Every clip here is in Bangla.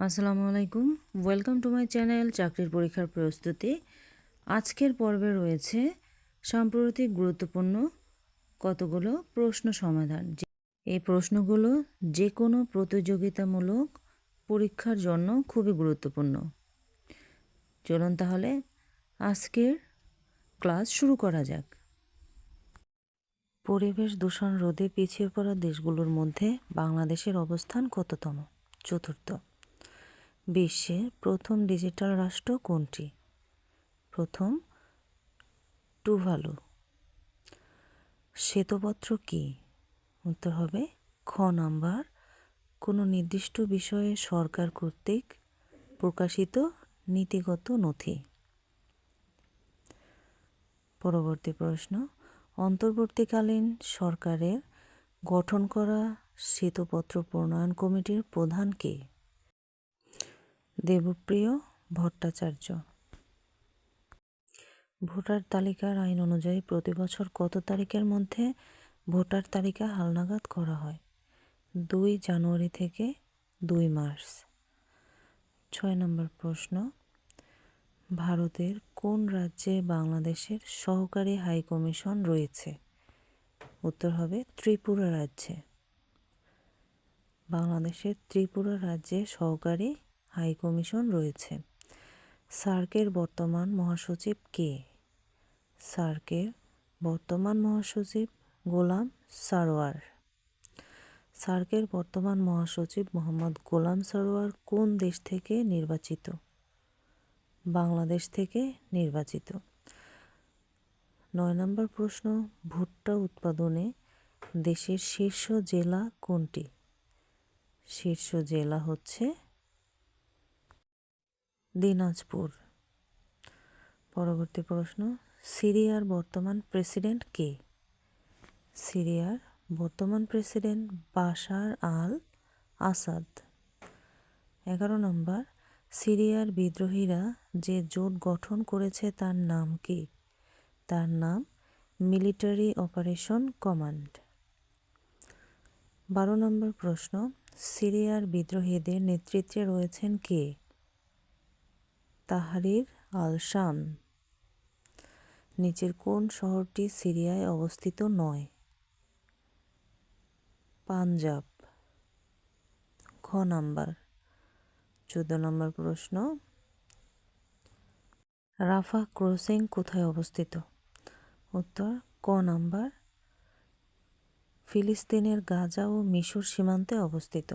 আসসালামু আলাইকুম। ওয়েলকাম টু মাই চ্যানেল চাকরির পরীক্ষার প্রস্তুতি। আজকের পর্বে রয়েছে সাম্প্রতিক গুরুত্বপূর্ণ কতগুলো প্রশ্ন সমাধান। এই প্রশ্নগুলো যে কোনো প্রতিযোগিতামূলক পরীক্ষার জন্য খুবই গুরুত্বপূর্ণ। চলুন তাহলে আজকের ক্লাস শুরু করা যাক। পরিবেশ দূষণ রোধে পিছিয়ে পড়া দেশগুলোর মধ্যে বাংলাদেশের অবস্থান কততম? চতুর্থ। বিশ্বের প্রথম ডিজিটাল রাষ্ট্র কোনটি? প্রথম, টুভালু। শ্বেতপত্র কি? উত্তর হবে, খ নাম্বার। কোনো নির্দিষ্ট বিষয়ে সরকার কর্তৃক প্রকাশিত নীতিগত নথি। পরবর্তী প্রশ্ন, অন্তর্বর্তীকালীন সরকারের গঠন করা শ্বেতপত্র প্রণয়ন কমিটির প্রধান কে? দেবপ্রিয় ভট্টাচার্য। ভোটার তালিকার আইন অনুযায়ী প্রতি বছর কত তারিখের মধ্যে ভোটার তালিকা হালনাগাদ করা হয়? দুই জানুয়ারি থেকে দুই মার্চ। ছয় নম্বর প্রশ্ন। ভারতের কোন রাজ্যে বাংলাদেশের সহকারী হাইকমিশন রয়েছে? উত্তর হবে ত্রিপুরা রাজ্যে। বাংলাদেশের ত্রিপুরা রাজ্যে সহকারী হাইকমিশন রয়েছে। সার্কের বর্তমান মহাসচিব কে? সার্কের বর্তমান মহাসচিব গোলাম সারোয়ার। সার্কের বর্তমান মহাসচিব মোহাম্মদ গোলাম সারোয়ার কোন দেশ থেকে নির্বাচিত? বাংলাদেশ থেকে নির্বাচিত। নয় নম্বর প্রশ্ন, ভুট্টা উৎপাদনে দেশের শীর্ষ জেলা কোনটি? শীর্ষ জেলা হচ্ছে দিনাজপুর। পরবর্তী প্রশ্ন, সিরিয়ার বর্তমান প্রেসিডেন্ট কে? সিরিয়ার বর্তমান প্রেসিডেন্ট বাশার আল আসাদ। এগারো নম্বর, সিরিয়ার বিদ্রোহীরা যে জোট গঠন করেছে তার নাম কি? তার নাম মিলিটারি অপারেশন কমান্ড। বারো নম্বর প্রশ্ন, সিরিয়ার বিদ্রোহীদের নেতৃত্বে রয়েছেন কে? তাহারির আল শাম নিচের কোন শহরটি সিরিয়ায় অবস্থিত নয়? পাঞ্জাব। খ নাম্বার। চোদ্দ নম্বর প্রশ্ন। রাফা ক্রসিং কোথায় অবস্থিত? উত্তর, ক নাম্বার। ফিলিস্তিনের গাজা ও মিশর সীমান্তে অবস্থিত।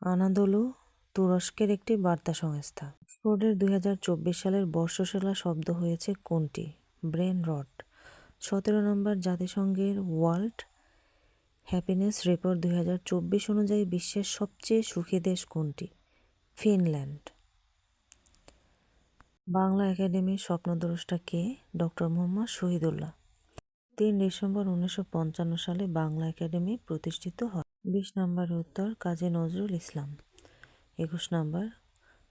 আনাদোলু তুরস্কের একটি বার্তা সংস্থা। অক্সফোর্ডের দুই হাজার চব্বিশ সালের বর্ষসেরা শব্দ হয়েছে কোনটি? ব্রেন রট সতেরো নম্বর জাতিসংঘের ওয়ার্ল্ড হ্যাপিনেস রিপোর্ট দুই হাজার চব্বিশ অনুযায়ী বিশ্বের সবচেয়ে সুখী দেশ কোনটি? ফিনল্যান্ড। বাংলা একাডেমির স্বপ্নদ্রষ্টা কে? ডক্টর মোহাম্মদ শহীদুল্লাহ। তিন ডিসেম্বর উনিশশো পঞ্চান্ন সালে বাংলা একাডেমি প্রতিষ্ঠিত হয়। বিশ নম্বর উত্তর, কাজী নজরুল ইসলাম। একুশ নম্বর,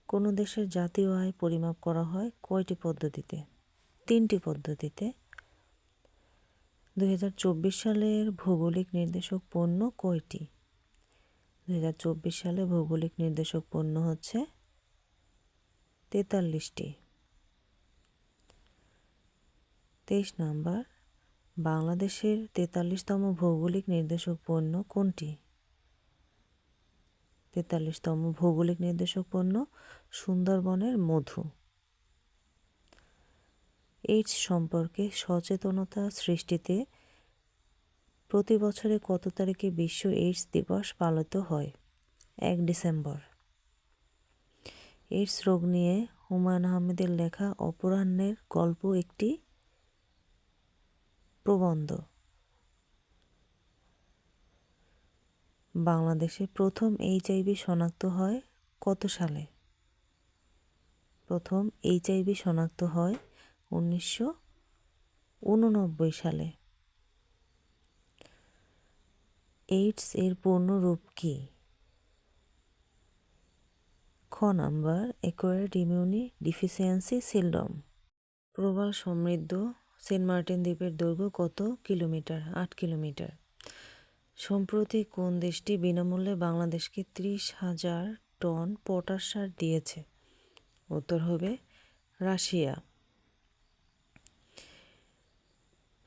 কোনো দেশের জাতীয় আয় পরিমাপ করা হয় কয়টি পদ্ধতিতে? তিনটি পদ্ধতিতে। দু হাজার চব্বিশ সালের ভৌগোলিক নির্দেশক পণ্য কয়টি? দু হাজার চব্বিশ সালে ভৌগোলিক নির্দেশক পণ্য হচ্ছে তেতাল্লিশটি। তেইশ নম্বর, বাংলাদেশের তেতাল্লিশতম ভৌগোলিক নির্দেশক পণ্য কোনটি? তেতাল্লিশতম ভৌগোলিক নির্দেশক পণ্য সুন্দরবনের মধু। এইডস সম্পর্কে সচেতনতা সৃষ্টিতে প্রতি বছরে কত তারিখে বিশ্ব এইডস দিবস পালিত হয়? এক ডিসেম্বর। এইডস রোগ নিয়ে হুমায়ুন আহমেদের লেখা অপরাহ্নের গল্প একটি প্রবন্ধ। বাংলাদেশে প্রথম এইচআইভি শনাক্ত হয় কত সালে? প্রথম এইচআইভি শনাক্ত হয় উনিশশো উননব্বই সালে। এইডস এর পূর্ণ রূপ কি? খ number acquired immune deficiency syndrome প্রবাল সমৃদ্ধ সেন্ট মার্টিন দ্বীপের দৈর্ঘ্য কত কিলোমিটার? আট কিলোমিটার। সম্প্রতি কোন দেশটি বিনামূল্যে বাংলাদেশকে ত্রিশ হাজার টন পটাশ সার দিয়েছে? উত্তর হবে রাশিয়া।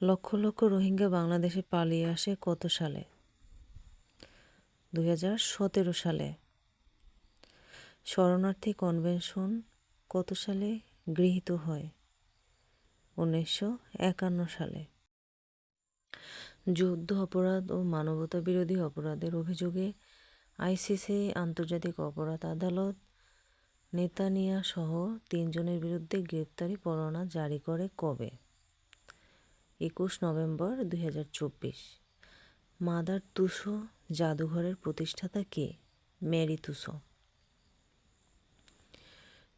লক্ষ লক্ষ রোহিঙ্গা বাংলাদেশে পালিয়ে আসে কত সালে? দুই হাজার সতেরো সালে। শরণার্থী কনভেনশন কত সালে গৃহীত হয়? উনিশশো একান্ন সালে। যুদ্ধ অপরাধ ও মানবতা বিরোধী অপরাধের অভিযোগে আইসিসি, আন্তর্জাতিক অপরাধ আদালত নেতানিয়া সহ তিনজনের বিরুদ্ধে গ্রেপ্তারি পরোয়ানা জারি করে কবে? একুশ নভেম্বর দুই হাজার চব্বিশ। মাদার তুসো জাদুঘরের প্রতিষ্ঠাতা কে? Mary Tussauds.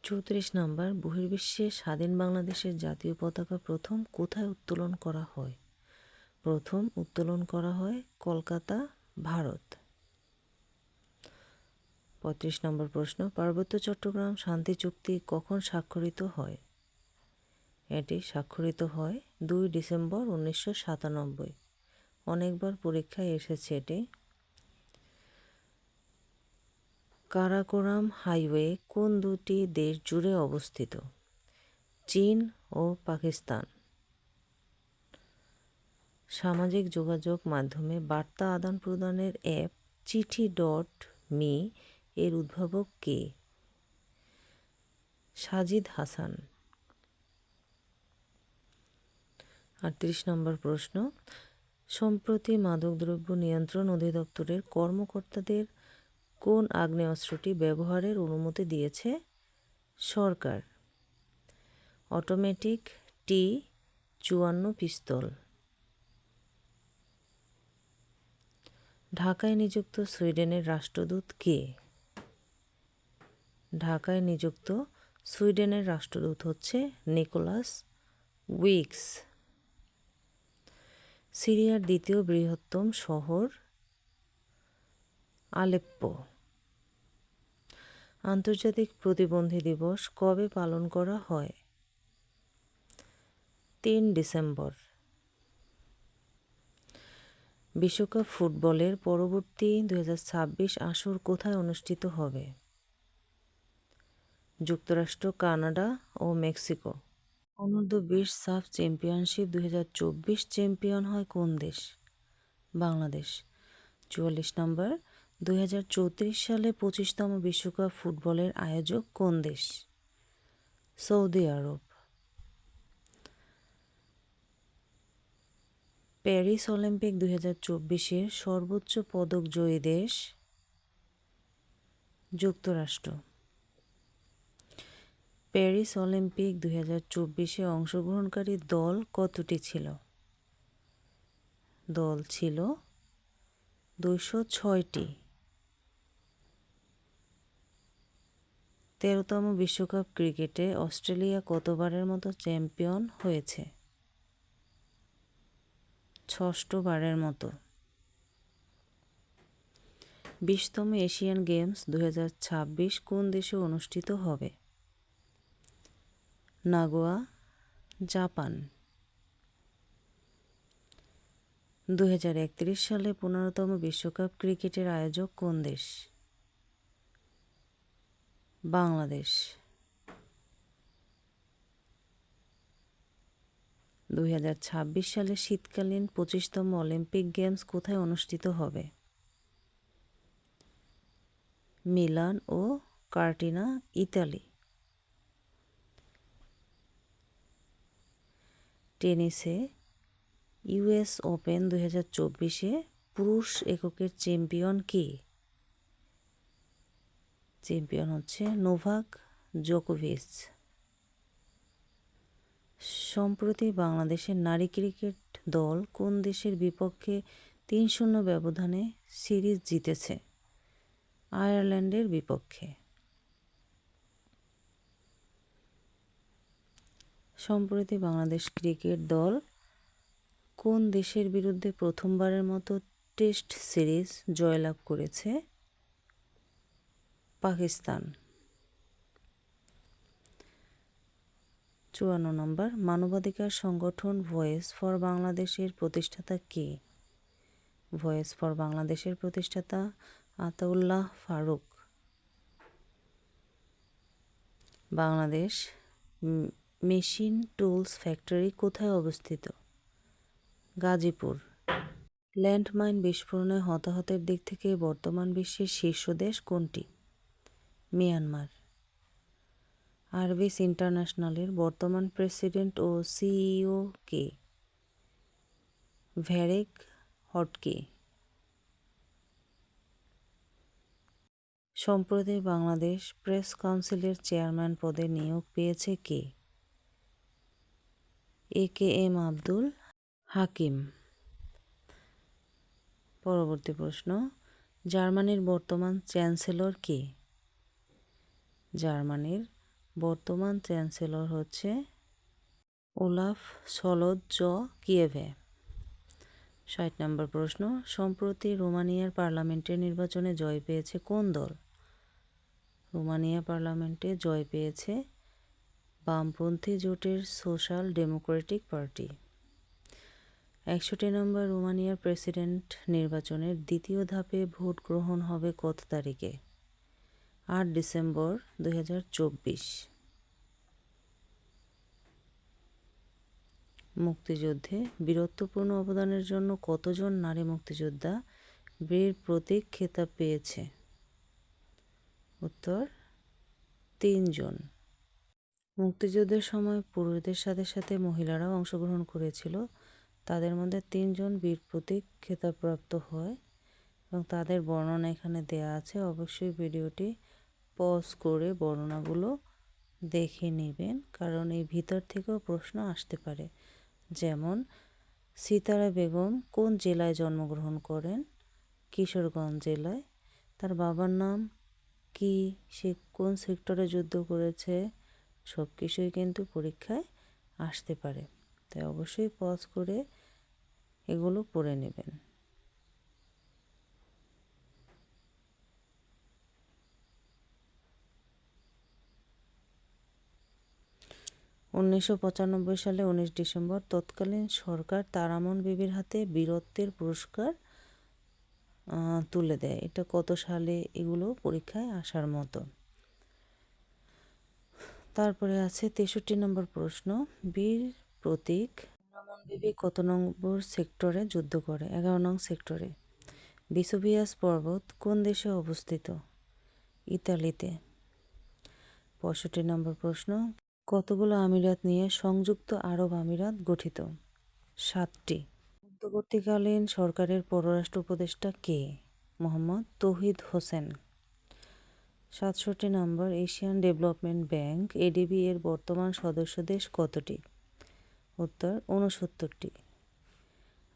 চৌত্রিশ নম্বর, বহির্বিশ্বে স্বাধীন বাংলাদেশের জাতীয় পতাকা প্রথম কোথায় উত্তোলন করা হয়? প্রথম উত্তোলন করা হয় কলকাতা, ভারত। পঁয়ত্রিশ নম্বর প্রশ্ন, পার্বত্য চট্টগ্রাম শান্তি চুক্তি কখন স্বাক্ষরিত হয়? এটি স্বাক্ষরিত হয় দুই ডিসেম্বর উনিশশো সাতানব্বই। অনেকবার পরীক্ষায় এসেছে এটি। কারাকোরাম হাইওয়ে কোন দুটি দেশ জুড়ে অবস্থিত? চীন ও পাকিস্তান। সামাজিক যোগাযোগ মাধ্যমে বার্তা আদান প্রদানের অ্যাপ চিঠি ডট মি এর উদ্ভাবক কে? সাজিদ হাসান। আটত্রিশ নম্বর প্রশ্ন। সম্প্রতি মাদকদ্রব্য নিয়ন্ত্রণ অধিদপ্তরের কর্মকর্তাদের কোন আগ্নেয়াস্ত্রটি ব্যবহারের অনুমতি দিয়েছে? সরকার। অটোমেটিক টি চুয়ান্ন পিস্তল। ঢাকায় নিযুক্ত সুইডেনের রাষ্ট্রদূত কে? ঢাকায় নিযুক্ত সুইডেনের রাষ্ট্রদূত হচ্ছে নিকোলাস উইক্স সিরিয়ার দ্বিতীয় বৃহত্তম শহর আলেপ্পো। আন্তর্জাতিক প্রতিবন্ধী দিবস কবে পালন করা হয়? তিন ডিসেম্বর। বিশ্বকাপ ফুটবলের পরবর্তী দু হাজার ছাব্বিশ আসর কোথায় অনুষ্ঠিত হবে? যুক্তরাষ্ট্র, কানাডা ও মেক্সিকো। অনূর্ধ্ব বিশ সাফ চ্যাম্পিয়নশিপ দুই হাজার চব্বিশ চ্যাম্পিয়ন হয় কোন দেশ? বাংলাদেশ। চুয়াল্লিশ নম্বর দু হাজার চৌত্রিশ সালে পঁচিশতম বিশ্বকাপ ফুটবলের আয়োজক কোন দেশ? সৌদি আরব। প্যারিস অলিম্পিক দুই হাজার সর্বোচ্চ পদক জয়ী দেশ যুক্তরাষ্ট্র। প্যারিস অলিম্পিক দুই হাজার চব্বিশে অংশগ্রহণকারী দল কতটি ছিল? দল ছিল দুইশো ছয়টি। তেরোতম বিশ্বকাপ ক্রিকেটে অস্ট্রেলিয়া কতবারের মতো চ্যাম্পিয়ন হয়েছে? ষষ্ঠবারের মতো। বিশতম এশিয়ান গেমস দুই হাজার ছাব্বিশ কোন দেশে অনুষ্ঠিত হবে? Nagoya, Japan. দুই হাজার একত্রিশ সালে পনেরোতম বিশ্বকাপ ক্রিকেটের আয়োজক কোন দেশ? বাংলাদেশ। দুই হাজার ছাব্বিশ সালে শীতকালীন পঁচিশতম অলিম্পিক গেমস কোথায় অনুষ্ঠিত হবে? মিলান ও কার্টিনা, ইতালি। টেনিসে ইউএস ওপেন দুই হাজার চব্বিশে পুরুষ এককের চ্যাম্পিয়ন কি? চ্যাম্পিয়ন হচ্ছে নোভাক জোকোভিচ। সম্প্রতি বাংলাদেশের নারী ক্রিকেট দল কোন দেশের বিপক্ষে তিন শূন্য ব্যবধানে সিরিজ জিতেছে? আয়ারল্যান্ডের বিপক্ষে। সম্প্রতি বাংলাদেশ ক্রিকেট দল কোন দেশের বিরুদ্ধে প্রথমবারের মতো টেস্ট সিরিজ জয়লাভ করেছে? পাকিস্তান। চুয়ান্ন নম্বর, মানবাধিকার সংগঠন ভয়েস ফর বাংলাদেশের প্রতিষ্ঠাতা কে? ভয়েস ফর বাংলাদেশের প্রতিষ্ঠাতা Ataullah Faruk. Bangladesh machine tools factory কোথায় অবস্থিত? গাজীপুর। ল্যান্ডমাইন বিস্ফোরণে হতাহতের দিক থেকে বর্তমান বিশ্বের শীর্ষ দেশ কোনটি? মিয়ানমার। আরবিস ইন্টারন্যাশনালের বর্তমান প্রেসিডেন্ট ও সিইও কে? ভ্যারেক হটকে। সম্প্রতি বাংলাদেশ প্রেস কাউন্সিলের চেয়ারম্যান পদে নিয়োগ পেয়েছে কে? এ কে এম আব্দুল হাকিম। পরবর্তী প্রশ্ন, জার্মানির বর্তমান চ্যান্সেলর কে? জার্মানির বর্তমান চ্যান্সেলর হচ্ছে ওলাফ সলজ জ কিয়েভে। ষাট নম্বর প্রশ্ন, সম্প্রতি রোমানিয়ার পার্লামেন্টের নির্বাচনে জয় পেয়েছে কোন দল? রোমানিয়া পার্লামেন্টে জয় পেয়েছে বামপন্থী জোটের সোশ্যাল ডেমোক্রেটিক পার্টি। একষট্টি নম্বর, রোমানিয়ার প্রেসিডেন্ট নির্বাচনের দ্বিতীয় ধাপে ভোট গ্রহণ হবে কত তারিখে? আট ডিসেম্বর দুই হাজার চব্বিশ। মুক্তিযুদ্ধে বীরত্বপূর্ণ অবদানের জন্য কতজন নারী মুক্তিযোদ্ধা বীর প্রতীক খেতাব পেয়েছে? উত্তর, তিনজন। মুক্তিযুদ্ধের সময় পুরুষদের সাথে সাথে মহিলারাও অংশগ্রহণ করেছিল। তাদের মধ্যে তিনজন বীর প্রতীক খেতাবপ্রাপ্ত হয় এবং তাদের বর্ণনা এখানে দেয়া আছে। অবশ্যই ভিডিওটি পজ করে বর্ণনাগুলো দেখে নেবেন, কারণ এই ভিতর থেকেও প্রশ্ন আসতে পারে। যেমন, সিতারা বেগম কোন জেলায় জন্মগ্রহণ করেন? কিশোরগঞ্জ জেলায়। তার বাবার নাম কি? সে কোন সেক্টরে যুদ্ধ করেছে? সব কিছুই কিন্তু পরীক্ষায় আসতে পারে। তাই অবশ্যই পজ করে এগুলো পড়ে নেবেন। উনিশশো পঁচানব্বই সালে উনিশ ডিসেম্বর তৎকালীন সরকার তারামন বিবির হাতে বীরত্বের পুরস্কার তুলে দেয়। এটা কত সালে এগুলো পরীক্ষায় আসার মতো। তারপরে আছে তেষট্টি নম্বর প্রশ্ন, বীর প্রতীক রমন বিবি কত নম্বর সেক্টরে যুদ্ধ করে? এগারো নং সেক্টরে। বিসোভিয়াস পর্বত কোন দেশে অবস্থিত? ইতালিতে। পঁয়ষট্টি নম্বর প্রশ্ন কতগুলো আমিরাত নিয়ে সংযুক্ত আরব আমিরাত গঠিত? সাতটি। মধ্যবর্তীকালীন সরকারের পররাষ্ট্র উপদেষ্টা কে? মোহাম্মদ তৌহিদ হোসেন। সাতষট্টি নম্বর এশিয়ান ডেভেলপমেন্ট ব্যাংক এডিবি এর বর্তমান সদস্য দেশ কতটি? উত্তর উনসত্তরটি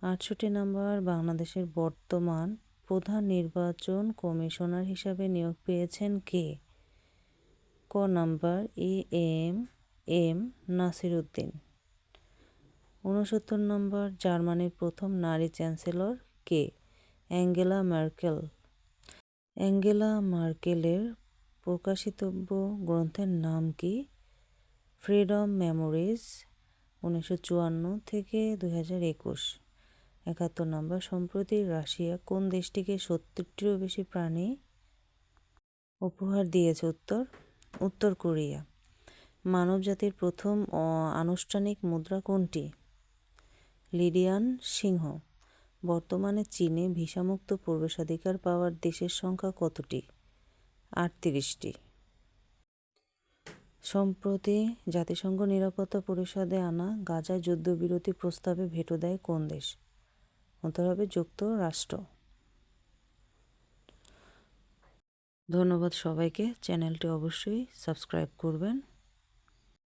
আটষট্টি নম্বর বাংলাদেশের বর্তমান প্রধান নির্বাচন কমিশনার হিসাবে নিয়োগ পেয়েছেন কে? ক number A M M Nasir Uddin উনসত্তর নম্বর জার্মানির প্রথম নারী চ্যান্সেলর কে? অ্যাঙ্গেলা মার্কেল অ্যাঙ্গেলা মার্কেলের প্রকাশিতব্য গ্রন্থের নাম কি? ফ্রিডম মেমোরিজ উনিশশো চুয়ান্ন থেকে দু হাজার একুশ। একাত্তর নম্বর, সম্প্রতি রাশিয়া কোন দেশটিকে সত্তরটিরও বেশি প্রাণী উপহার দিয়েছে? উত্তর উত্তর কোরিয়া। মানবজাতির প্রথম আনুষ্ঠানিক মুদ্রা কোনটি? লিডিয়ান সিংহ। বর্তমানে চীনে ভিসামুক্ত প্রবেশাধিকার পাওয়ার দেশের সংখ্যা কতটি? আটত্রিশটি। সম্প্রতি জাতিসংঘ নিরাপত্তা পরিষদে আনা গাজা যুদ্ধবিরতি প্রস্তাবে ভেটো দেয় কোন দেশ? উত্তর হবে যুক্তরাষ্ট্র। ধন্যবাদ সবাইকে। চ্যানেলটি অবশ্যই সাবস্ক্রাইব করবেন।